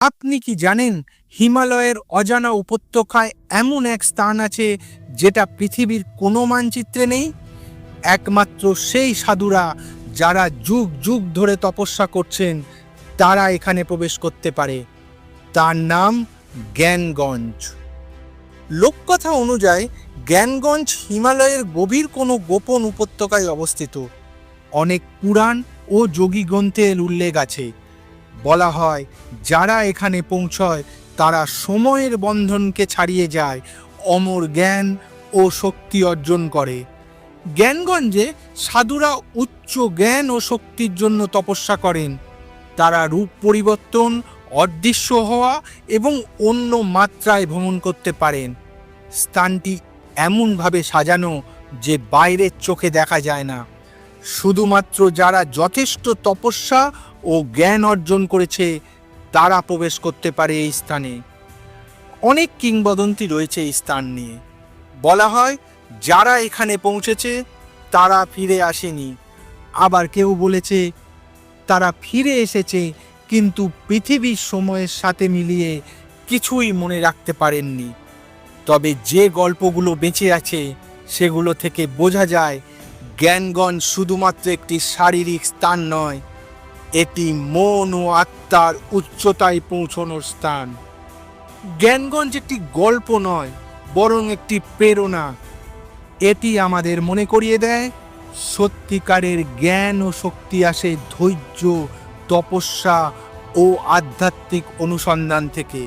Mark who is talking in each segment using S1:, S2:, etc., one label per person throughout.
S1: আপনি কি জানেন হিমালয়ের অজানা উপত্যকায় এমন এক স্থান আছে যেটা পৃথিবীর কোনো মানচিত্রে নেই? একমাত্র সেই সাধুরা যারা যুগ যুগ ধরে তপস্যা করছেন, তারা এখানে প্রবেশ করতে পারে। তার নাম জ্ঞানগঞ্জ। লোককথা অনুযায়ী, জ্ঞানগঞ্জ হিমালয়ের গভীর কোনো গোপন উপত্যকায় অবস্থিত। অনেক পুরাণ ও যোগী গ্রন্থের উল্লেখ আছে। বলা হয়, যারা এখানে পৌঁছয়, তারা সময়ের বন্ধনকে ছাড়িয়ে যায়, অমর জ্ঞান ও শক্তি অর্জন করে। জ্ঞানগঞ্জে সাধুরা উচ্চ জ্ঞান ও শক্তির জন্য তপস্যা করেন। তারা রূপ পরিবর্তন, অদৃশ্য হওয়া এবং অন্য মাত্রায় ভ্রমণ করতে পারেন। স্থানটি এমনভাবে সাজানো যে বাইরের চোখে দেখা যায় না। শুধুমাত্র যারা যথেষ্ট তপস্যা ও জ্ঞান অর্জন করেছে, তারা প্রবেশ করতে পারে এই স্থানে। অনেক কিংবদন্তি রয়েছে এই স্থান নিয়ে। বলা হয়, যারা এখানে পৌঁছেছে, তারা ফিরে আসেনি। আবার কেউ বলেছে, তারা ফিরে এসেছে, কিন্তু পৃথিবীর সময়ের সাথে মিলিয়ে কিছুই মনে রাখতে পারেননি। তবে যে গল্পগুলো বেঁচে আছে, সেগুলো থেকে বোঝা যায়, জ্ঞানগণ শুধুমাত্র একটি শারীরিক স্থান নয় মন ও আত্মার উচ্চতায় পৌঁছানোর স্থান। জ্ঞানগঞ্জ একটি গল্প নয়, বরং একটি প্রেরণা। এটি আমাদের মনে করিয়ে দেয়, সত্যিকারের জ্ঞান ও শক্তি আসে ধৈর্য, তপস্যা ও আধ্যাত্মিক অনুসন্ধান থেকে।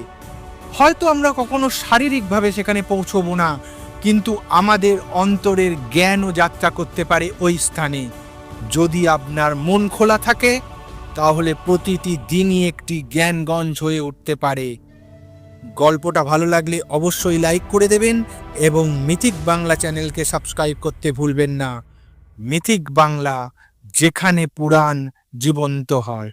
S1: হয়তো আমরা কখনো শারীরিকভাবে সেখানে পৌঁছবো না, কিন্তু আমাদের অন্তরের জ্ঞানও যাত্রা করতে পারে ওই স্থানে। যদি আপনার মন খোলা থাকে তাহলে প্রতিটি দিনই একটি জ্ঞানগঞ্জ হয়ে উঠতে পারে। গল্পটা ভালো লাগলে অবশ্যই লাইক করে দেবেন এবং মিথিক বাংলা চ্যানেলকে সাবস্ক্রাইব করতে ভুলবেন না। মিথিক বাংলা, যেখানে পুরাণ জীবন্ত হয়।